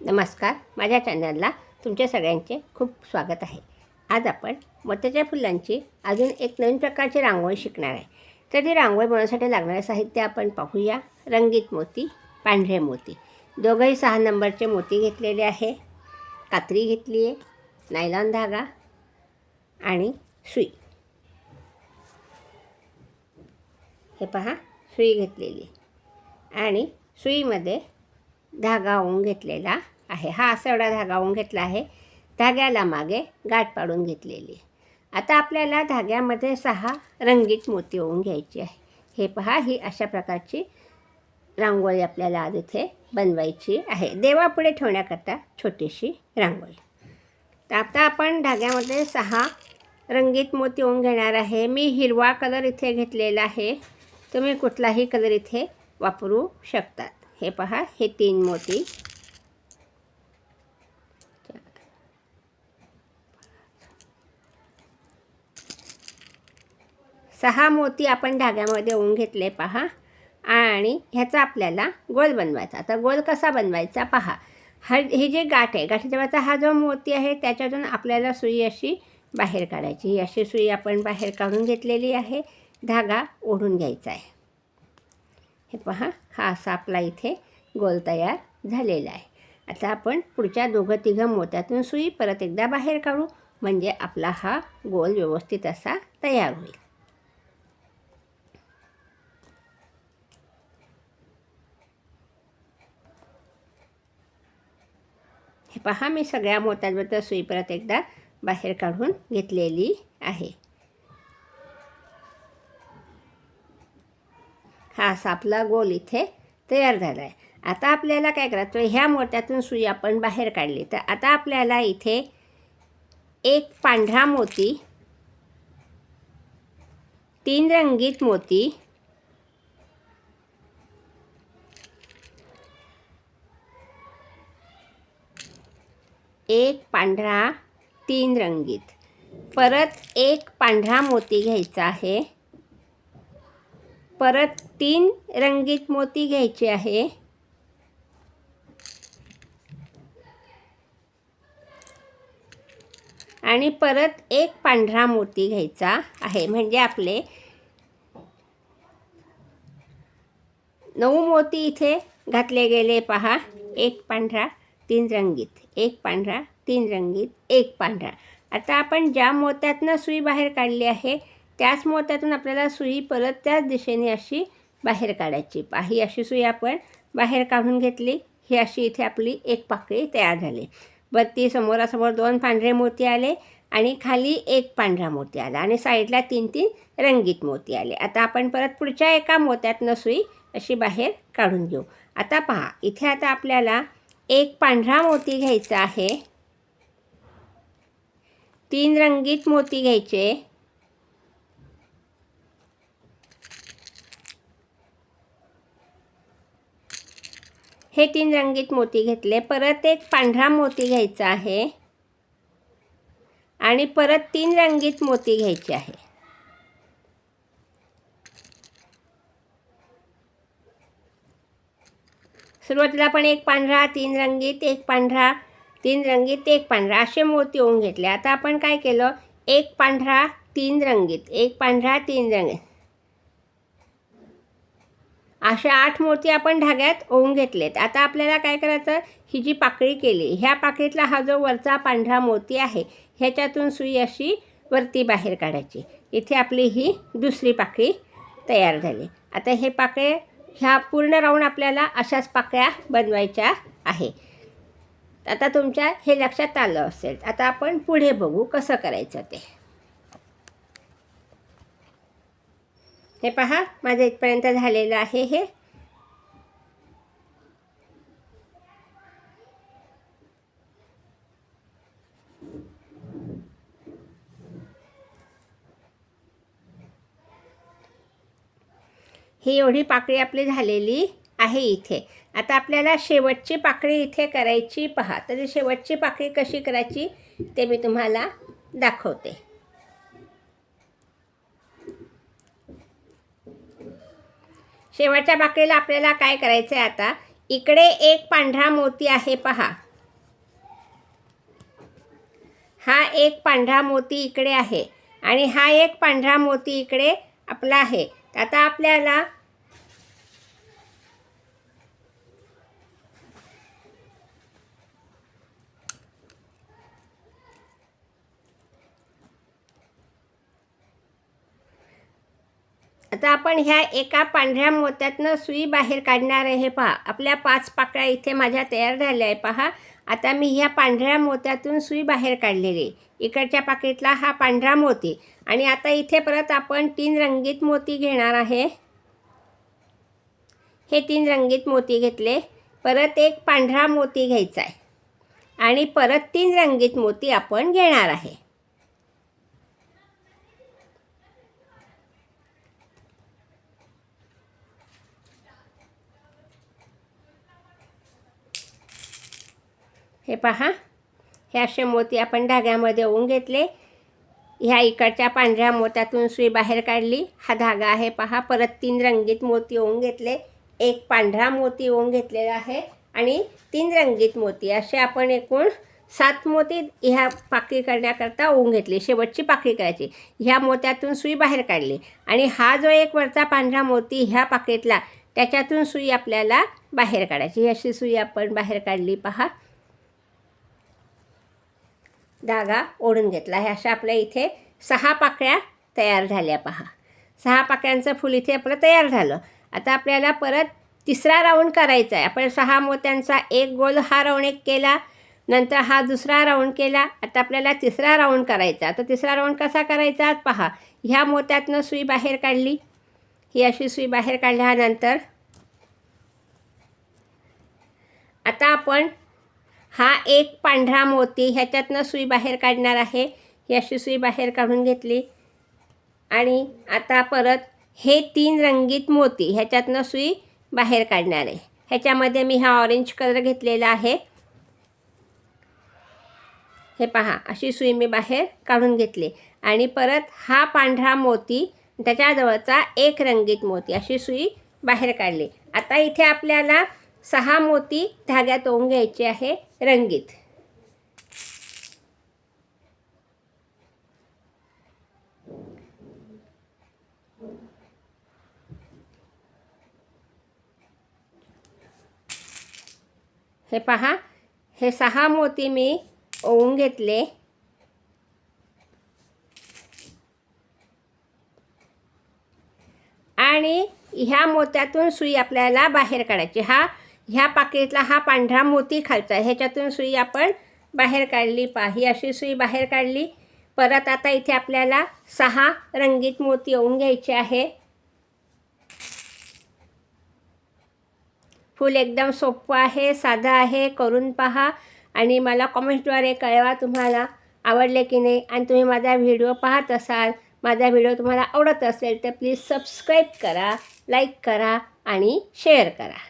नमस्कार माझ्या चॅनलला तुमच्या सगळ्यांचे खूप स्वागत आहे. आज आपण मोत्याच्या फुलांची अजून एक नवीन प्रकारची रांगोळी शिकणार आहे. तर ती रांगोळी बनवण्यासाठी लागणारे साहित्य आपण पाहूया. रंगीत मोती पांढरे मोती. दोघंही सहा नंबरचे मोती घेतलेले आहे. कात्री घेतली आहे नायलॉन धागा आणि सुई. हे पहा सुई घेतलेली आणि सुईमध्ये धागा ओवून घेतलेला आहे. हा असा धागा ओवून घेतला आहे. धाग्याला मागे गाठ पाडून घेतलेली आता आपल्याला धाग्यामध्ये सहा रंगीत मोती ओवून घ्यायची आहे. हे पहा ही अशा प्रकारची रांगोळी आपल्याला आज इथे बनवायची आहे. देवापुढे ठेवण्याकरता छोटीशी रांगोळी. तर आता आपण धाग्यामध्ये सहा रंगीत मोती ओवून घेणार आहे. मी हिरवा कलर इथे घेतलेला आहे. तुम्ही कुठलाही कलर इथे वापरू शकतात हे पहा हे तीन मोती. सहा मोती आपण धाग्यामध्ये ओवून घेतले पहा. आणि ह्याचा आपल्याला गोल बनवायचा. आता गोल कसा बनवायचा पहा. हा ही जे गाठ आहे गाठीच्या हा जो मोती आहे त्याच्यातून आपल्याला सुई अशी बाहेर काढायची. ही अशी सुई आपण बाहेर काढून घेतलेली आहे. धागा ओढून घ्यायचा आहे. हे पहा हा असा आपला इथे गोल तयार झालेला आहे. आता आपण पुढच्या दोघं तिघं मोत्यातून सुई परत एकदा बाहेर काढू म्हणजे आपला हा गोल व्यवस्थित असा तयार होईल. हे पहा मी सगळ्या मोत्यांबद्दल सुई परत एकदा बाहेर काढून घेतलेली आहे. हा असा आपला गोल इथे तयार झाला आहे आता आपल्याला काय करायचं? ह्या मोत्यातून सुई आपण बाहेर काढली. तर आता आपल्याला इथे एक पांढरा मोती तीन रंगीत मोती एक पांढरा तीन रंगीत. परत एक पांढरा मोती घ्यायचा आहे. परत तीन रंगीत मोती घ्यायचे आहे. आणि परत एक पांढरा मोती घ्यायचा आहे. म्हणजे आपले नऊ मोती इथे घातले गेले पहा. एक पांढरा तीन रंगीत. एक पांढरा तीन रंगीत. एक पांढरा. आता आपण ज्या मोत्यातनं सुई बाहेर काढली आहे त्याच मोत्यातून आपल्याला सुई परत त्याच दिशेने अशी बाहेर काढायची. ही अशी सुई आपण बाहेर काढून घेतली. ही अशी इथे आपली एक पाकळी तयार झाली. बत्ती समोरासमोर दोन पांढरे मोती आले आणि खाली एक पांढरा मोती आला आणि साईडला तीन तीन रंगीत मोती आले. आता आपण परत पुढच्या एका मोत्यातनं सुई अशी बाहेर काढून घेऊ. आता पहा इथे आता आपल्याला एक पांढरा मोती घ्यायचा आहे. तीन रंगीत मोती घ्यायचे. हे तीन रंगीत मोती घेतले. परत एक पांढरा मोती घ्यायचा आहे. आणि परत तीन रंगीत मोती घ्यायचे आहे. सुरुवातीला आपण एक पांढरा तीन रंगीत एक पांढरा तीन रंगीत एक पांढरा असे मोती होऊन घेतले. आता आपण काय केलं? एक पांढरा तीन रंगीत. एक पांढरा तीन रंगीत. अशा आठ मोती आपण धाग्यात ओवून घेतलेत. आता आपल्याला काय करायचं? ही जी पाकळी केली ह्या पाकळीतला हा जो वरचा पांढरा मोती आहे ह्याच्यातून सुई अशी वरती बाहेर काढायची. इथे आपली ही दुसरी पाकळी तयार झाली. आता हे पाकळे ह्या पूर्ण राऊंड आपल्याला अशाच पाकळ्या बनवायच्या आहे. आता तुमच्या हे लक्षात आलं असेल. आता आपण पुढे बघू कसं करायचं ते. हे पहा माझं इथपर्यंत झालेलं आहे हे. ही एवढी पाकळी आपली झालेली आहे इथे. आता आपल्याला शेवटची पाकळी इथे करायची पहा. तर शेवटची पाकळी कशी करायची ते मी तुम्हाला दाखवते. शेवटच्या बाकीला आपल्याला काय करायचं आहे आता? इकडे एक पांढरा मोती आहे पहा. हा एक पांढरा मोती इकडे आहे आणि हा एक पांढरा मोती इकडे आपला आहे. आता आपल्याला आता आपण ह्या एका पांढऱ्या मोत्यातनं सुई बाहेर काढणार आहे हे पहा. आपल्या पाच पाकळ्या इथे माझ्या तयार झाल्या आहे पहा. आता मी ह्या पांढऱ्या मोत्यातून सुई बाहेर काढलेली आहे. इकडच्या पाकिटला हा पांढरा मोती आणि आता इथे परत आपण तीन रंगीत मोती घेणार आहे. हे तीन रंगीत मोती घेतले. परत एक पांढरा मोती घ्यायचा आहे. आणि परत तीन रंगीत मोती आपण घेणार आहे. हे पहा. हे असे मोती आपण धाग्यामध्ये ओवून घेतले. ह्या इकडच्या पांढऱ्या मोत्यातून सुई बाहेर काढली. हा धागा आहे पहा. परत तीन रंगीत मोती ओवून घेतले. एक पांढरा मोती ओवून घेतलेला आहे आणि तीन रंगीत मोती. असे आपण एकूण सात मोती ह्या पाकळी करण्याकरता ओवून घेतली. शेवटची पाकळी करायची. ह्या मोत्यातून सुई बाहेर काढली. आणि हा जो एक वरचा पांढरा मोती ह्या पाकिटला त्याच्यातून सुई आपल्याला बाहेर काढायची. ही अशी सुई आपण बाहेर काढली पहा. धागा ओढून घेतला. हे अशा आपल्या इथे सहा पाकळ्या तयार झाल्या पहा. सहा पाकळ्यांचं फूल इथे आपलं तयार झालं. आता आपल्याला परत तिसरा राऊंड करायचा आहे. आपण सहा मोत्यांचा एक गोल हा राऊंड एक केला नंतर हा दुसरा राऊंड केला. आता आपल्याला तिसरा राऊंड करायचा तर तिसरा राऊंड कसा करायचा पहा. ह्या मोत्यातनं सुई बाहेर काढली. ही अशी सुई बाहेर काढल्यानंतर आता आपण हा एक पांढरा मोती ह्याच्यातनं सुई बाहेर काढणार आहे. ही अशी सुई बाहेर काढून घेतली. आणि आता परत हे तीन रंगीत मोती ह्याच्यातनं सुई बाहेर काढणार आहे. ह्याच्यामध्ये मी हा ऑरेंज कलर घेतलेला आहे. हे पहा अशी सुई मी बाहेर काढून घेतली. आणि परत हा पांढरा मोती त्याच्याजवळचा एक रंगीत मोती अशी सुई बाहेर काढली. आता इथे आपल्याला सहा मोती धाग्यात ओवून घ्यायचे आहे रंगीत. हे पहा हे सहा मोती मी ओवून घेतले. आणि ह्या मोत्यातून सुई आपल्याला बाहेर काढायची. हा ह्या पाकिटला हा पांढरा मोती खालचा ह्याच्यातून सुई आपण बाहेर काढली पाही अशी सुई बाहेर काढली. परत आता इथे आपल्याला सहा रंगीत मोती येऊन घ्यायचे आहे. फूल एकदम सोपं आहे साधं आहे करून पहा. आणि मला कॉमेंट्सद्वारे कळवा तुम्हाला आवडले की नाही. आणि तुम्ही माझा व्हिडिओ पाहत असाल माझा व्हिडिओ तुम्हाला आवडत असेल तर प्लीज सबस्क्राईब करा लाईक करा आणि शेअर करा.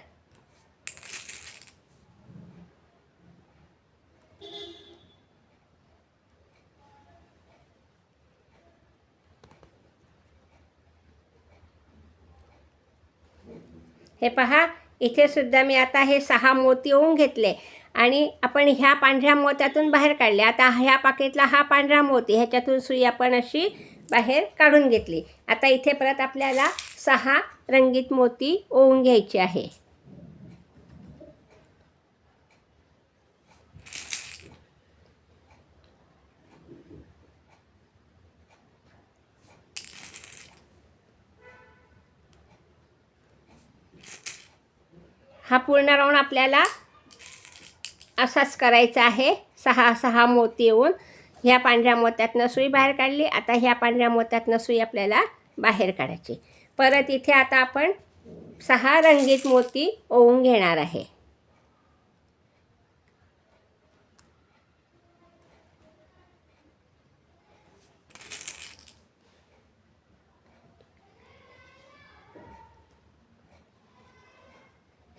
हे पहा इथे सुद्धा मी आता हे सहा मोती होऊन घेतले. आणि आपण ह्या पांढऱ्या मोत्यातून बाहेर काढले. आता ह्या पाकिटला हा पांढरा मोती ह्याच्यातून सुई आपण अशी बाहेर काढून घेतली. आता इथे परत आपल्याला सहा रंगीत मोती ओवून घ्यायची आहे. हा पूर्ण राऊंड आपल्याला असाच करायचा आहे. सहा सहा मोती येऊन ह्या पांढऱ्या मोत्यातनं सुई बाहेर काढली. आता ह्या पांढऱ्या मोत्यातनं सुई आपल्याला बाहेर काढायची. परत इथे आता आपण सहा रंगीत मोती ओवून घेणार आहे.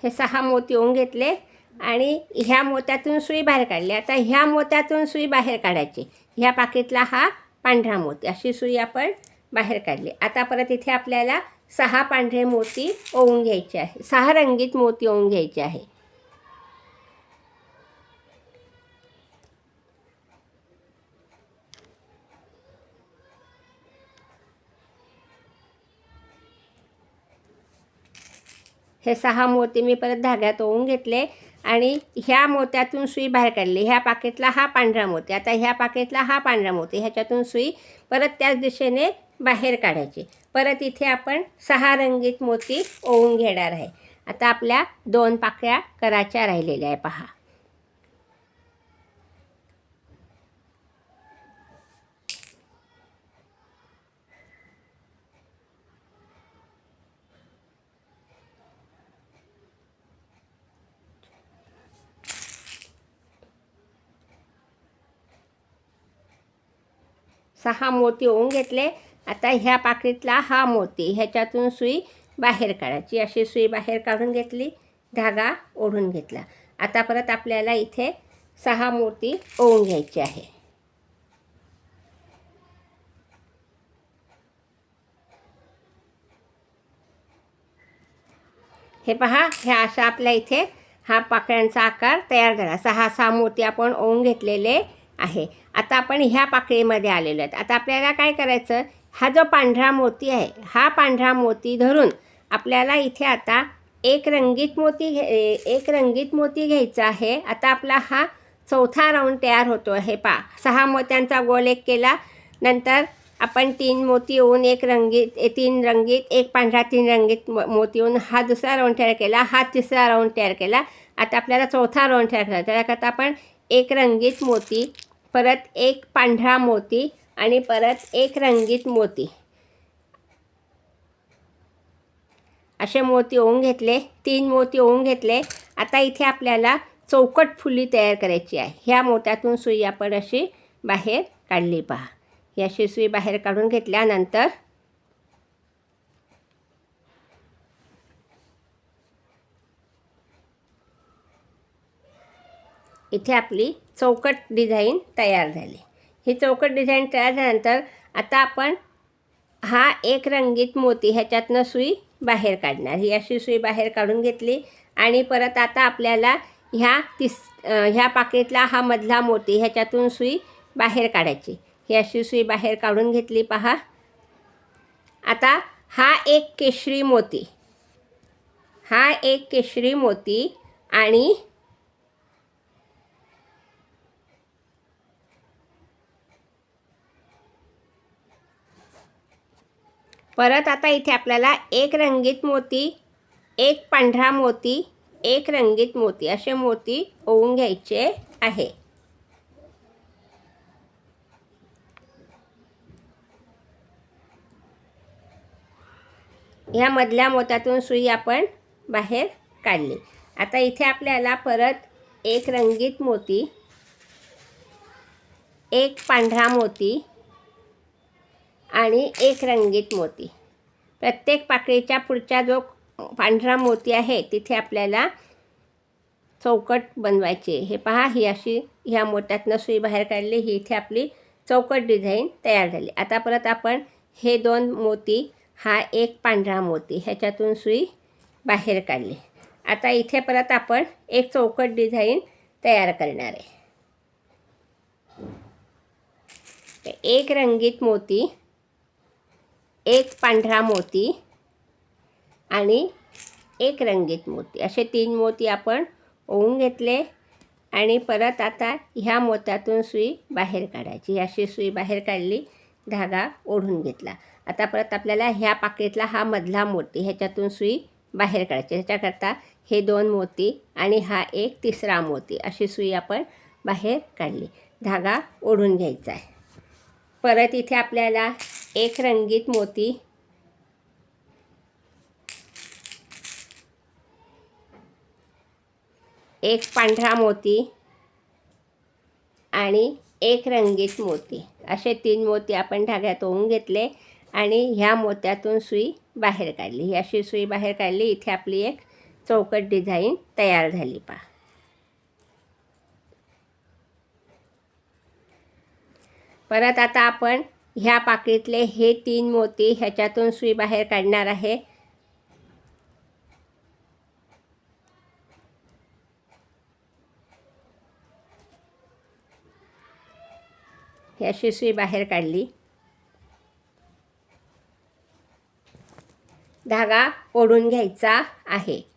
हे सहा मोती होऊन घेतले आणि ह्या मोत्यातून सुई बाहेर काढली. आता ह्या मोत्यातून सुई बाहेर काढायची. ह्या पाकिटला हा पांढरा मोती अशी सुई आपण बाहेर काढली. आता परत इथे आपल्याला सहा पांढरे मोती ओवून घ्यायचे आहे. सहा रंगीत मोती ओवून घ्यायचे आहे. हे सहा मोती मी परत धाग्यात ओवून घेतले आणि ह्या मोत्यातून सुई बाहेर काढली. ह्या पाकेटला हा पांढरा मोती. आता ह्या पाकेटला हा पांढरा मोती. ह्याच्यातून सुई परत त्याच दिशेने बाहेर काढायची. परत इथे आपण सहा रंगीत मोती ओवून घेणार आहे. आता आपल्या दोन पाकळ्या कराच्या राहिलेल्या आहे. पहा. सहा मोती होऊन घेतले. आता ह्या पाकळीतला हा मोती ह्याच्यातून सुई बाहेर काढायची. अशी सुई बाहेर काढून घेतली धागा ओढून घेतला. आता परत आपल्याला इथे सहा मोती ओवून घ्यायची आहे. हे पहा ह्या अशा आपल्या इथे हा पाकळ्यांचा आकार तयार झाला. सहा सहा मोती आपण ओवून घेतलेले आहे. आता आपण ह्या पाकळीमध्ये आलेलो आहेत. आता आपल्याला काय करायचं? हा जो पांढरा मोती आहे हा पांढरा मोती धरून आपल्याला इथे आता एक रंगीत मोती घे एक रंगीत मोती घ्यायचा आहे. आता आपला हा चौथा राऊंड तयार होतो आहे. पा सहा मोत्यांचा गोल एक केला. नंतर आपण तीन मोती येऊन एक रंगीत तीन रंगीत एक पांढरा तीन रंगीत मोती येऊन हा दुसरा राऊंड तयार केला. हा तिसरा राऊंड तयार केला. आता आपल्याला चौथा राऊंड तयार करायचा त्याकरता आपण एक रंगीत मोती परत एक पांढरा मोती आणि परत एक रंगीत मोती. असे मोती ओवून घेतले तीन मोती ओवून घेतले. आता इथे आपल्याला चौकट फुली तयार करायची आहे. ह्या मोत्यातून सुई आपण अशी बाहेर काढली पहा. ही अशी सुई बाहेर काढून घेतल्यानंतर इथे आपली चौकट डिझाईन तयार झाली. ही चौकट डिझाईन तयार झाल्यानंतर आता आपण हा एक रंगीत मोती ह्याच्यातनं सुई बाहेर काढणार. ही अशी सुई बाहेर काढून घेतली आणि परत आता आपल्याला ह्या तिस ह्या पाकिटला हा मधला मोती ह्याच्यातून सुई बाहेर काढायची. ही अशी सुई बाहेर काढून घेतली पहा. आता हा एक केशरी मोती. हा एक केशरी मोती आणि परत आता इथे आपल्याला एक रंगीत मोती एक पांढरा मोती एक रंगीत मोती असे मोती ओवून घ्यायचे आहे. ह्या मधल्या मोत्यातून सुई आपण बाहेर काढली. आता इथे आपल्याला परत एक रंगीत मोती एक पांढरा मोती आणि एक रंगीत मोती. प्रत्येक पाकळीच्या पुढच्या जो पांढरा मोती आहे तिथे आपल्याला चौकट बनवायची हे पहा ही अशी ह्या मोत्यातनं सुई बाहेर काढली ही इथे आपली चौकट डिझाईन तयार झाली. आता परत आपण हे दोन मोती हा एक पांढरा मोती ह्याच्यातून सुई बाहेर काढली. आता इथे परत आपण एक चौकट डिझाईन तयार करणार आहे. तर एक रंगीत मोती एक पांढरा मोती आणि एक रंगीत मोती. असे तीन मोती आपण ओवून घेतले आणि परत आता ह्या मोत्यातून सुई बाहेर काढायची. अशी सुई बाहेर काढली धागा ओढून घेतला. आता परत आपल्याला ह्या पाकिटला हा मधला मोती ह्याच्यातून सुई बाहेर काढायची. ह्याच्याकरता हे दोन मोती आणि हा एक तिसरा मोती अशी सुई आपण बाहेर काढली. धागा ओढून घ्यायचा आहे. परत इथे आपल्याला एक रंगीत मोती. एक पांढरा मोती आणि एक रंगीत मोती. असे तीन मोती आपण धाग्यात ओवून घेतले आणि ह्या मोत्यातून सुई बाहेर काढली. ही अशी सुई बाहेर काढली. इथे आपली एक चौकट डिझाईन तयार झाली. पहा. परत आता आपण ह्या पाकिटले हे तीन मोती ह्याच्यातून सुई बाहेर काढणार आहे. ही अशी सुई बाहेर काढली. धागा ओढून घ्यायचा आहे.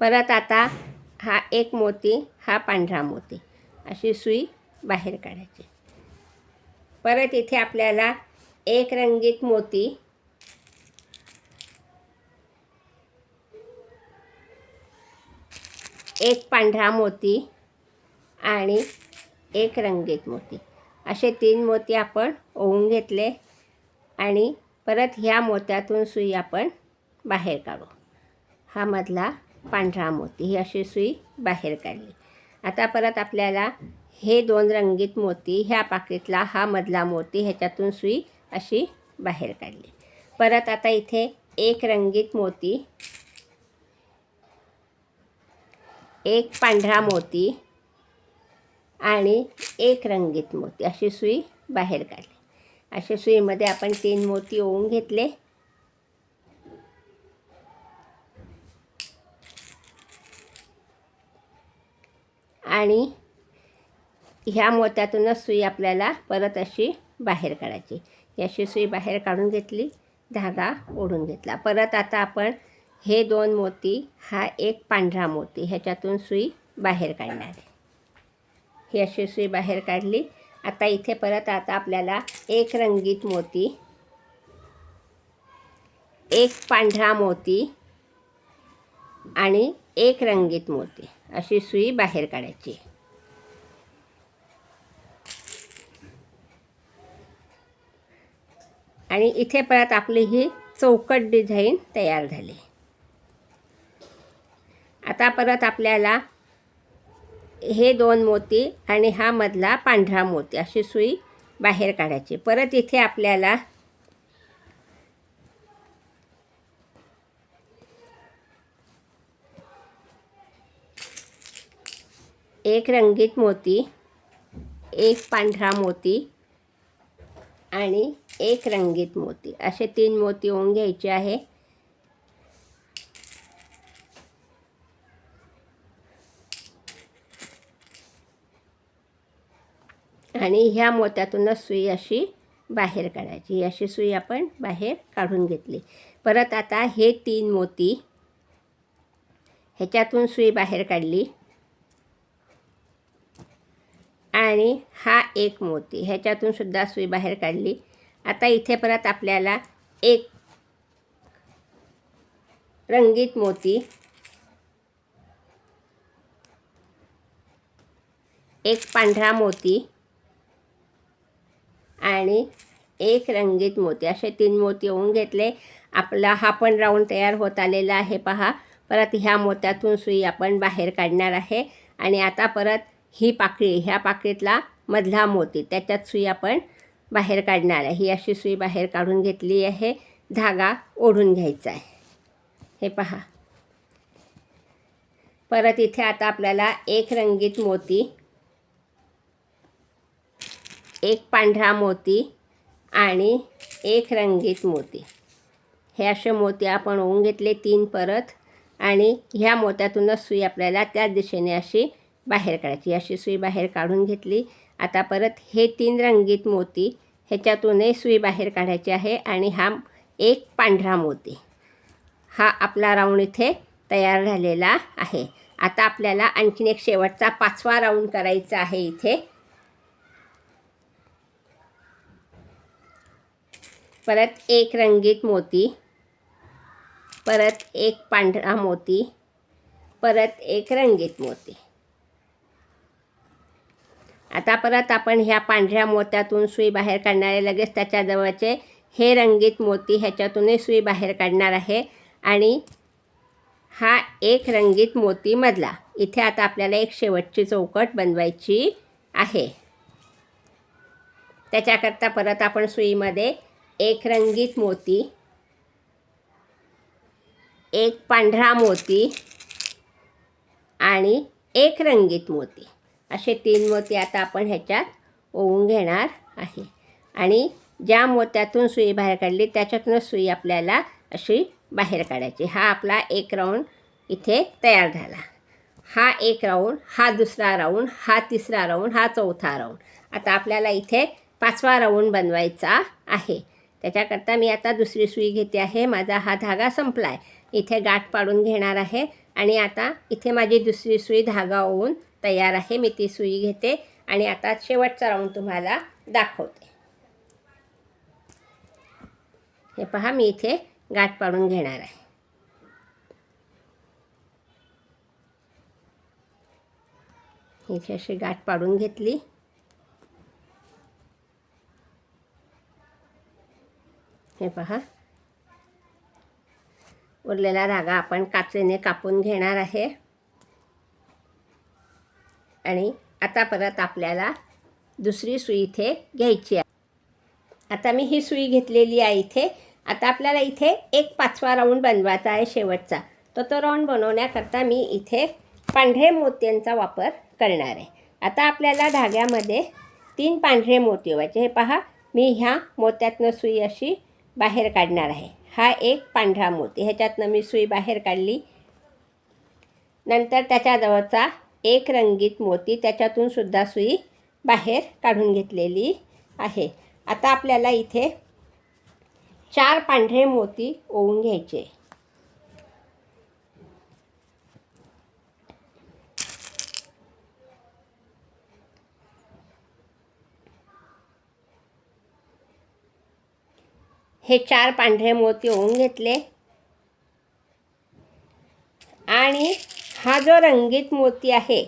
परत आता हा एक मोती हा पांढरा मोती. अशी सुई बाहेर काढायची. परत इथे आपल्याला एक रंगीत मोती एक पांढरा मोती आणि एक रंगीत मोती. असे तीन मोती आपण ओवून घेतले आणि परत ह्या मोत्यातून सुई आपण बाहेर काढू. हा मधला पांढरा मोती ही अशी सुई बाहेर काढली. आता परत आपल्याला हे दोन रंगीत मोती ह्या पाकिटला हा मधला मोती ह्याच्यातून सुई अशी बाहेर काढली. परत आता इथे एक रंगीत मोती एक पांढरा मोती आणि एक रंगीत मोती अशी सुई बाहेर काढली. अशा सुईमध्ये आपण तीन मोती ओवून घेतले. आणि ह्या मोत्यातूनच सुई आपल्याला परत अशी बाहेर काढायची. ही अशी सुई बाहेर काढून घेतली धागा ओढून घेतला. परत आता आपण हे दोन मोती हा एक पांढरा मोती ह्याच्यातून सुई बाहेर काढणार आहे. ही अशी सुई बाहेर काढली. आता इथे परत आता आपल्याला एक रंगीत मोती एक पांढरा मोती आणि एक रंगीत मोती. अशी सुई बाहेर काढायची. आणि इथे परत आपली ही चौकट डिझाईन तयार झाली. आता परत आपल्याला हे दोन मोती आणि हा मधला पांढरा मोती अशी सुई बाहेर काढायची. परत इथे आपल्याला एक रंगीत मोती एक पांढरा मोती आणि एक रंगीत मोती. असे तीन मोती होऊन घ्यायचे आहे. आणि ह्या मोत्यातूनच सुई अशी बाहेर काढायची. ही अशी सुई आपण बाहेर काढून घेतली. परत आता हे तीन मोती ह्याच्यातून सुई बाहेर काढली. आणि हा एक मोती. ह्याच्यातून सुद्धा सुई बाहेर काढली. आता इथे परत आपल्याला एक रंगीत मोती. एक पांढरा मोती. आणि एक रंगीत मोती. असे तीन मोती होऊन घेतले. आपला हा पण राऊंड तयार होत आलेला आहे पहा. परत ह्या मोत्यातून सुई आपण बाहेर काढणार आहे. आणि आता परत ही पाकळी ह्या पाकळीतला मधला मोती त्याच्यात सुई आपण बाहेर काढणार आहे. ही अशी सुई बाहेर काढून घेतली आहे. धागा ओढून घ्यायचा आहे. हे पहा. परत इथे आता आपल्याला एक रंगीत मोती एक पांढरा मोती आणि एक रंगीत मोती. हे असे मोती आपण ओवून घेतले तीन परत आणि ह्या मोत्यातूनच सुई आपल्याला त्याच दिशेने अशी बाहेर काढायची. अशी सुई बाहेर काढून घेतली. आता परत हे तीन रंगीत मोती ह्याच्यातूनही सुई बाहेर काढायची आहे आणि हा एक पांढरा मोती. हा आपला राऊंड इथे तयार झालेला आहे. आता आपल्याला आणखीन एक शेवटचा पाचवा राऊंड करायचा आहे इथे. परत एक रंगीत मोती. परत एक पांढरा मोती. परत एक रंगीत मोती. आता परत आपण ह्या पांढऱ्या मोत्यातून सुई बाहेर काढणारे लगेच त्याच्याजवळचे हे रंगीत मोती ह्याच्यातूनही सुई बाहेर काढणार आहे. आणि हा एक रंगीत मोती मधला. इथे आता आपल्याला एक शेवटची चौकट बनवायची आहे. त्याच्याकरता परत आपण सुईमध्ये एक रंगीत मोती एक पांढरा मोती आणि एक रंगीत मोती. असे तीन मोती आता आपण ह्याच्यात ओवून घेणार आहे. आणि ज्या मोत्यातून सुई बाहेर काढली त्याच्यातूनच सुई आपल्याला अशी बाहेर काढायची. हा आपला एक राऊंड इथे तयार झाला. हा एक राऊंड हा दुसरा राऊंड हा तिसरा राऊंड हा चौथा राऊंड. आता आपल्याला इथे पाचवा राऊंड बनवायचा आहे. त्याच्याकरता मी आता दुसरी सुई घेते आहे. माझा हा धागा संपला आहे इथे गाठ पाडून घेणार आहे. आणि आता इथे माझी दुसरी सुई धागा ओवून तयार आहे. मी ती सुई घेते आणि आता शेवटचा राऊंड तुम्हाला दाखवते. हे पहा मी इथे गाठ पाडून घेणार आहे. इथे अशी गाठ पाडून घेतली. हे पहा. उरलेला धागा आपण काचेने कापून घेणार आहे. आणि आता परत आपल्याला दुसरी सुई इथे घ्यायची आहे. आता मी ही सुई घेतलेली आहे इथे. आता आपल्याला इथे एक पाचवा राऊंड बनवायचा आहे शेवटचा. तर तो राऊंड बनवण्याकरता मी इथे पांढरे मोत्यांचा वापर करणार आहे. आता आपल्याला धाग्यामध्ये तीन पांढरे मोती व्हायचे. हे पहा मी ह्या मोत्यातनं सुई अशी बाहेर काढणार आहे. हा एक पांढरा मोती. ह्याच्यातनं मी सुई बाहेर काढली. नंतर त्याच्याजवळचा एक रंगीत मोती त्याच्यातून सुद्धा सुई बाहेर काढून घेतलेली आहे. आता आपल्याला इथे चार पांढरे मोती ओवून घ्यायचे. हे चार पांढरे मोती ओवून घेतले आणि हा जो रंगीत मोती आहे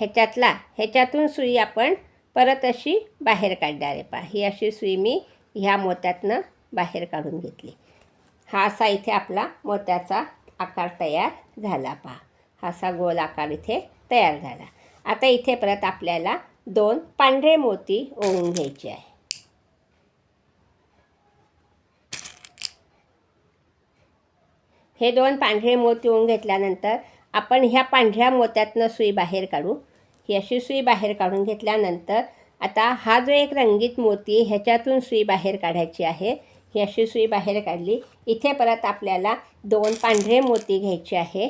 ह्याच्यातला ह्याच्यातून सुई आपण परत अशी बाहेर काढणार आहे पहा. ही अशी सुई मी ह्या मोत्यातनं बाहेर काढून घेतली. हा असा इथे आपला मोत्याचा आकार तयार झाला पहा. हा असा गोल आकार इथे तयार झाला. आता इथे परत आपल्याला दोन पांढरे मोती ओवून घ्यायचे आहे. हे दोन पांढरे मोती ओवून घेतल्यानंतर आपण ह्या पांढऱ्या मोत्यातनं सुई बाहेर काढू. ही अशी सुई बाहेर काढून घेतल्यानंतर आता हा जो एक रंगीत मोती ह्याच्यातून सुई बाहेर काढायची आहे. ही अशी सुई बाहेर काढली. इथे परत आपल्याला दोन पांढरे मोती घ्यायचे आहे.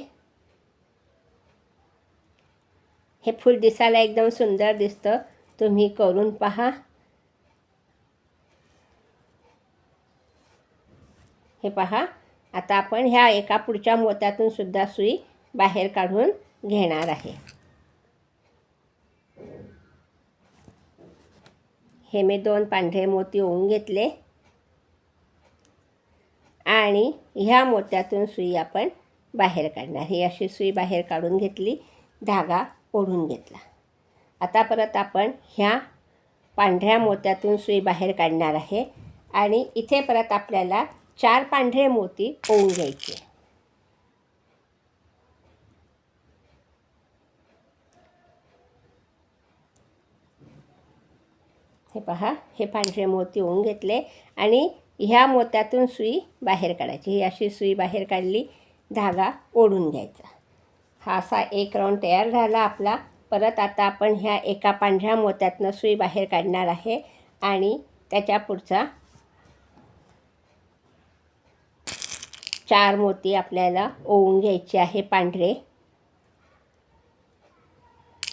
हे फूल दिसायला एकदम सुंदर दिसतं. तुम्ही करून पहा. हे पहा. आता आपण ह्या एका पुढच्या मोत्यातून सुद्धा सुई बाहेर काढून घेणार आहे. हे मी दोन पांढरे मोती ओवून घेतले. आणि ह्या मोत्यातून सुई आपण बाहेर काढणार. ही अशी सुई बाहेर काढून घेतली धागा ओढून घेतला. आता परत आपण ह्या पांढऱ्या मोत्यातून सुई बाहेर काढणार आहे. आणि इथे परत आपल्याला चार पांढरे मोती ओवून घ्यायचे. हे पहा हे पांढरे मोती होऊन घेतले आणि ह्या मोत्यातून सुई बाहेर काढायची. ही अशी सुई बाहेर काढली धागा ओढून घ्यायचा. हा असा एक राऊंड तयार झाला आपला. परत आता आपण ह्या एका पांढऱ्या मोत्यातनं सुई बाहेर काढणार आहे आणि त्याच्या पुढचा चार मोती आपल्याला ओवून घ्यायचे आहे पांढरे.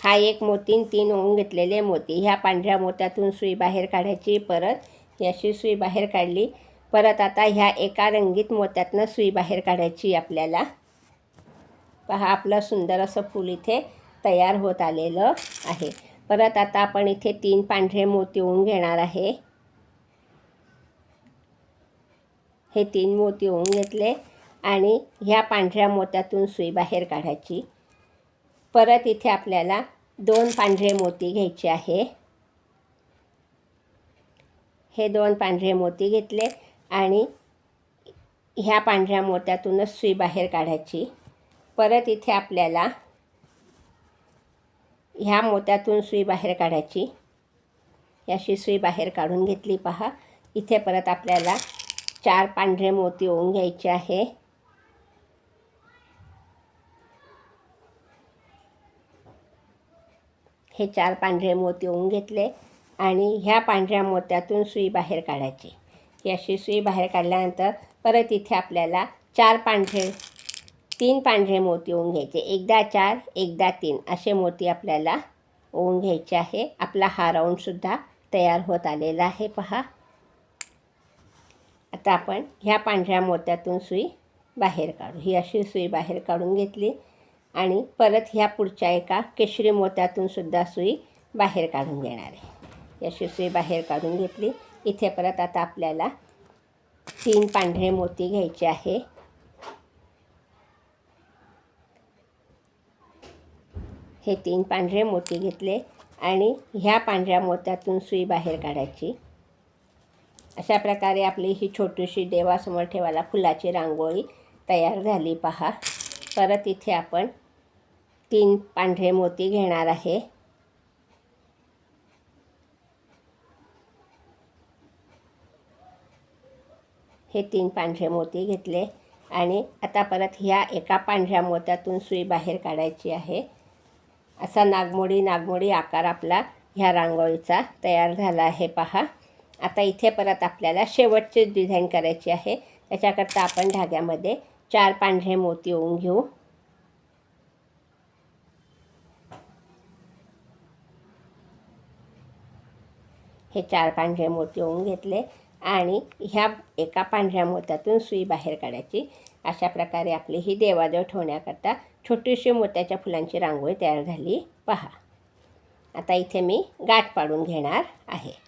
हा एक मोतीन तीन ओवून घेतलेले मोती. ह्या पांढऱ्या मोत्यातून सुई बाहेर काढायची परत याशी सुई बाहेर काढली. परत आता ह्या एका रंगीत मोत्यातनं सुई बाहेर काढायची आपल्याला. पहा आपलं सुंदर असं फूल इथे तयार होत आलेलं आहे. परत आता आपण इथे तीन पांढरे मोती ओवून घेणार आहे. हे तीन मोती ओवून घेतले आणि ह्या पांढऱ्या मोत्यातून सुई बाहेर काढायची. परत इथे आपल्याला दोन पांढरे मोती घ्यायचे आहे. हे दोन पांढरे मोती घेतले आणि ह्या पांढऱ्या मोत्यातूनच सुई बाहेर काढायची. परत इथे आपल्याला ह्या मोत्यातून सुई बाहेर काढायची. याशी सुई बाहेर काढून घेतली पहा. इथे परत आपल्याला चार पांढरे मोती ओवून घ्यायचे आहे. हे चार पांढरे मोती ओवून घेतले आणि ह्या पांढऱ्या मोत्यातून सुई बाहेर काढायची. ही अशी सुई बाहेर काढल्यानंतर परत इथे आपल्याला चार पांढरे तीन पांढरे मोती ओवून घ्यायचे. एकदा चार एकदा तीन असे मोती आपल्याला ओवून घ्यायचे आहे. आपला हा राऊंडसुद्धा तयार होत आलेला आहे. पहा. आता आपण ह्या पांढऱ्या मोत्यातून सुई बाहेर काढू. ही अशी सुई बाहेर काढून घेतली. आणि परत ह्या पुढच्या एका केशरी मोत्यातून सुद्धा सुई बाहेर काढून घेणार आहे. अशी सुई बाहेर काढून घेतली. इथे परत आता आपल्याला तीन पांढरे मोती घ्यायचे आहे. हे तीन पांढरे मोती घेतले आणि ह्या पांढऱ्या मोत्यातून सुई बाहेर काढायची. अशा प्रकारे आपली ही छोटीशी देवासमोर ठेवायला फुलाची रांगोळी तयार झाली. पहा. परत इथे आपण तीन पांढरे मोती घेणार आहे. हे तीन पांढरे मोती घेतले आणि आता परत ह्या एका पांढऱ्या मोत्यातून सुई बाहेर काढायची आहे. असा नागमोडी नागमोडी आकार आपला ह्या रांगोळीचा तयार झाला आहे पहा. आता इथे परत आपल्याला शेवटची डिझाईन करायची आहे. त्याच्याकरता आपण धाग्यामध्ये चार पांढरे मोती ओवून घेऊ. हे चार पांढरे मोती होऊन घेतले आणि ह्या एका पांढऱ्या मोत्यातून सुई बाहेर काढायची. अशा प्रकारे आपली ही देवादेव ठेवण्याकरता छोटीशी मोत्याच्या फुलांची रांगोळी तयार झाली. पहा. आता इथे मी गाठ पाडून घेणार आहे.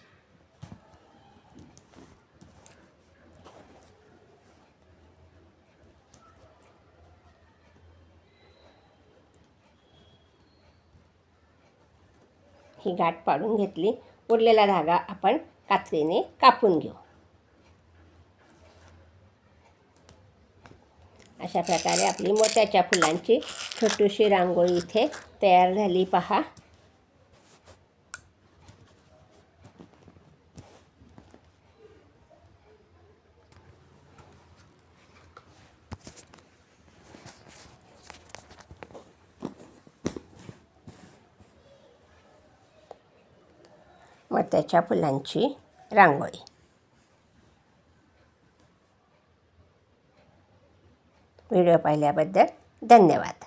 ही गाठ पाडून घेतली. उरलेला धागा आपण कात्रीने कापून घेऊ. अशा प्रकारे आपली मोत्याच्या फुलांची छोटीशी रांगोळी इथे तयार झाली. पहा. मोत्याच्या फुलांची रांगोळी. व्हिडिओ पाहिल्याबद्दल धन्यवाद.